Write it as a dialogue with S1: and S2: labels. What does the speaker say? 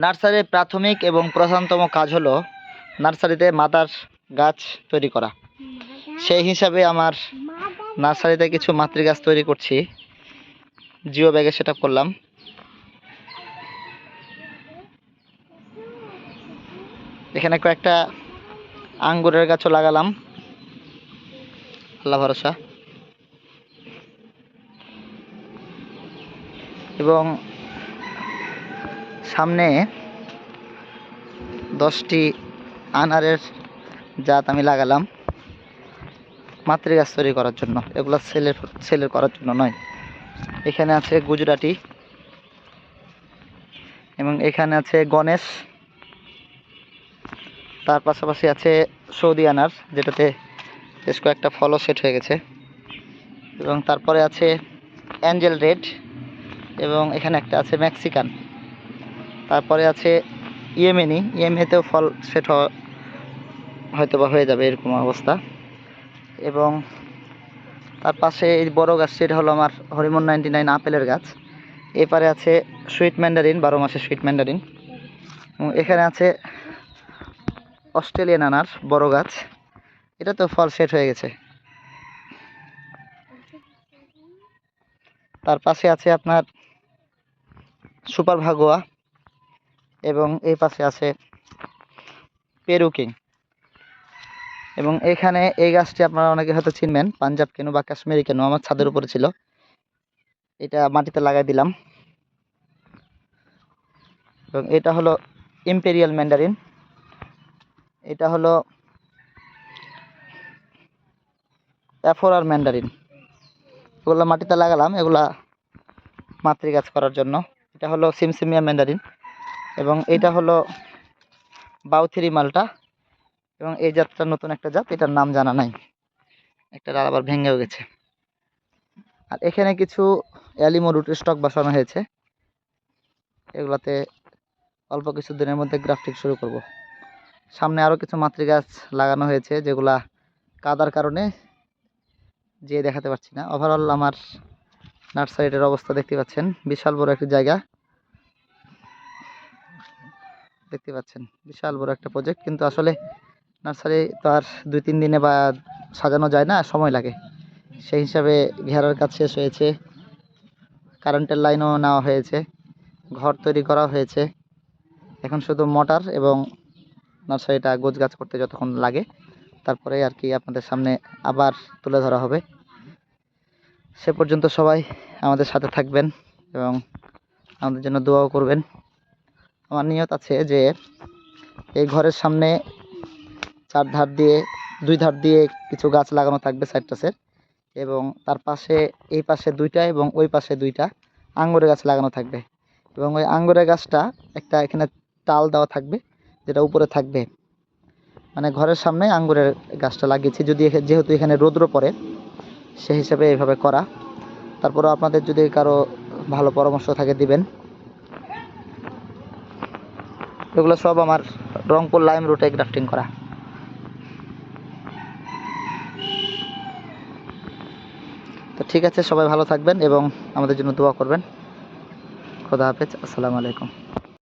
S1: নার্সারির প্রাথমিক এবং প্রধানতম কাজ হলো নার্সারিতে মাদার গাছ তৈরি করা। সেই হিসাবে আমার নার্সারিতে কিছু মাতৃ গাছ তৈরি করছি। জিও ব্যাগে সেট করলাম। এখানে কয়েকটা আঙ্গুরের গাছও লাগালাম। আল্লাহ ভরসা। এবং সামনে দশটি আনারের জাত আমি লাগালাম মাতৃ গাছ তৈরি করার জন্য। এগুলো সেলের সেলের করার জন্য নয়। এখানে আছে গুজরাটি এবং এখানে আছে গণেশ। তার পাশাপাশি আছে সৌদি আনার, যেটাতে বেশ কয়েকটা ফলও সেট হয়ে গেছে। এবং তারপরে আছে অ্যাঞ্জেল রেড এবং এখানে একটা আছে মেক্সিকান। তারপরে আছে ইয়েমেনি। ইয়েমেনিতেও ফল সেট হয়তো বা হয়ে যাবে এরকম অবস্থা। এবং তার পাশে এই বড় গাছ সেটা হলো আমার হরিমন নাইনটি নাইন আপেলের গাছ। এপারে আছে সুইট ম্যান্ডারিন, বারো মাসে সুইট ম্যান্ডারিন। এখানে আছে অস্ট্রেলিয়ান আনার বড় গাছ। এটা তো ফল সেট হয়ে গেছে। তার পাশে আছে আপনার সুপার ভাগোয়া। এবং এই পাশে আছে পেরু কিং। এবং এখানে এই গাছটি আপনারা অনেকে হয়তো চিনবেন, পাঞ্জাব কেন বা কাশ্মীরি কেন, আমার ছাদের উপরে ছিল। এটা মাটিতে লাগাই দিলাম। এবং এটা হলো ইম্পেরিয়াল ম্যান্ডারিন। এটা হলো অ্যাফোরার ম্যান্ডারিন। এগুলো মাটিতে লাগালাম, এগুলা মাতৃ গাছ করার জন্য। এটা হলো সিমসিমিয়া ম্যান্ডারিন। এবং এটা হলো বাউথিরি মালটা এবং এই জাতটা নতুন একটা জাত, এটার নাম জানা নাই। একটা ডাল আবার ভেঙেও গেছে। আর এখানে কিছু অ্যালিমো রুটের স্টক বসানো হয়েছে। এগুলাতে অল্প কিছু দিনের মধ্যে গ্রাফটিং শুরু করব। সামনে আরও কিছু মাতৃ গাছ লাগানো হয়েছে, যেগুলা কাদার কারণে যেয়ে দেখাতে পারছি না। ওভারঅল আমার নার্সারিটার অবস্থা দেখতে পাচ্ছেন, বিশাল বড় একটি জায়গা। দেখতে পাচ্ছেন। বিশাল বড় একটা প্রজেক্ট কিন্তু আসলে নার্সারি তো আর দুই, তিন দিনে বা সাজানো যায় না, সময় লাগে। সেই হিসাবে ঘেরার কাজ শেষ হয়েছে। কারেন্টের লাইনও নেওয়া হয়েছে। ঘর তৈরি করা হয়েছে। এখন শুধু মোটর এবং নার্সারিটা গোছ গাছ করতে যতক্ষণ লাগে, তারপরে আর কি আপনাদের সামনে আবার তুলে ধরা হবে। সে পর্যন্ত সবাই আমাদের সাথে থাকবেন এবং আমাদের জন্য দোয়াও করবেন। আমার নিয়ত আছে যে এই ঘরের সামনে চার ধার দিয়ে, দুই ধার দিয়ে কিছু গাছ লাগানো থাকবে সাইট্রাসের এবং তার পাশে, এই পাশে দুইটা এবং ওই পাশে দুইটা আঙ্গুরের গাছ লাগানো থাকবে। এবং ওই আঙ্গুরের গাছটা একটা এখানে টাল দেওয়া থাকবে, যেটা উপরে থাকবে। মানে ঘরের সামনে আঙ্গুরের গাছটা লাগিয়েছি। যদি যেহেতু এখানে রৌদ্র পড়ে, সেই হিসাবে এইভাবে করা। তারপরে আপনাদের যদি কারও ভালো পরামর্শ থাকে দিবেন। এগুলো সব আমার রংপুর লাইম রুটে গ্রাফটিং করা। তো ঠিক আছে, সবাই ভালো থাকবেন এবং আমাদের জন্য দোয়া করবেন। খোদা হাফেজ, আসসালামু আলাইকুম।